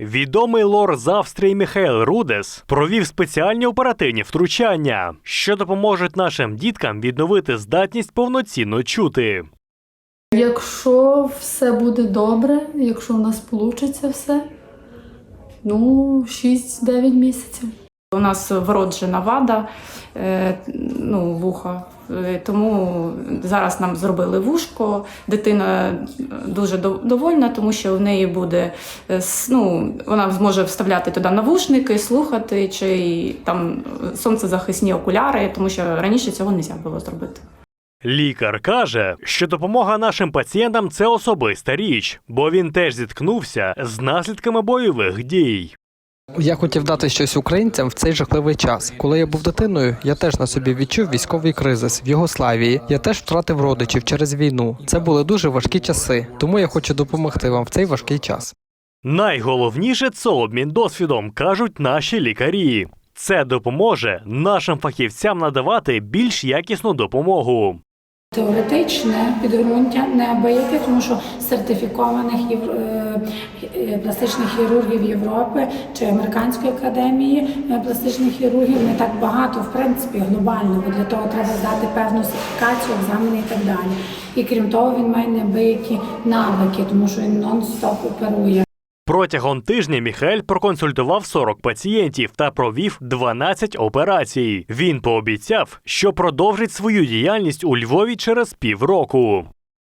Відомий лор з Австрії Михайл Рудес провів спеціальні оперативні втручання, що допоможуть нашим діткам відновити здатність повноцінно чути. Якщо все буде добре, якщо у нас вийде все, ну, 6-9 місяців. У нас вроджена вада, е, ну, вуха. Е, Тому зараз нам зробили вушко. Дитина дуже довольна, тому що в неї буде е, ну, вона зможе вставляти туди навушники, слухати чи там сонцезахисні окуляри, тому що раніше цього не можна було зробити. Лікар каже, що допомога нашим пацієнтам це особиста річ, бо він теж зіткнувся з наслідками бойових дій. Я хотів дати щось українцям в цей жахливий час. Коли я був дитиною, я теж на собі відчув військовий кризис в Єгославії. Я теж втратив родичів через війну. Це були дуже важкі часи, тому я хочу допомогти вам в цей важкий час. Найголовніше це обмін досвідом, кажуть наші лікарі. Це допоможе нашим фахівцям надавати більш якісну допомогу. Теоретичне підґрунтя неабияке, тому що сертифікованих е, е, пластичних хірургів Європи чи Американської академії е, пластичних хірургів не так багато, в принципі, глобально, бо для того треба здати певну сертифікацію, екзамени і так далі. І крім того, він має неабиякі навики, тому що він нон-стоп оперує. Протягом тижня Міхель проконсультував 40 пацієнтів та провів 12 операцій. Він пообіцяв, що продовжить свою діяльність у Львові через півроку.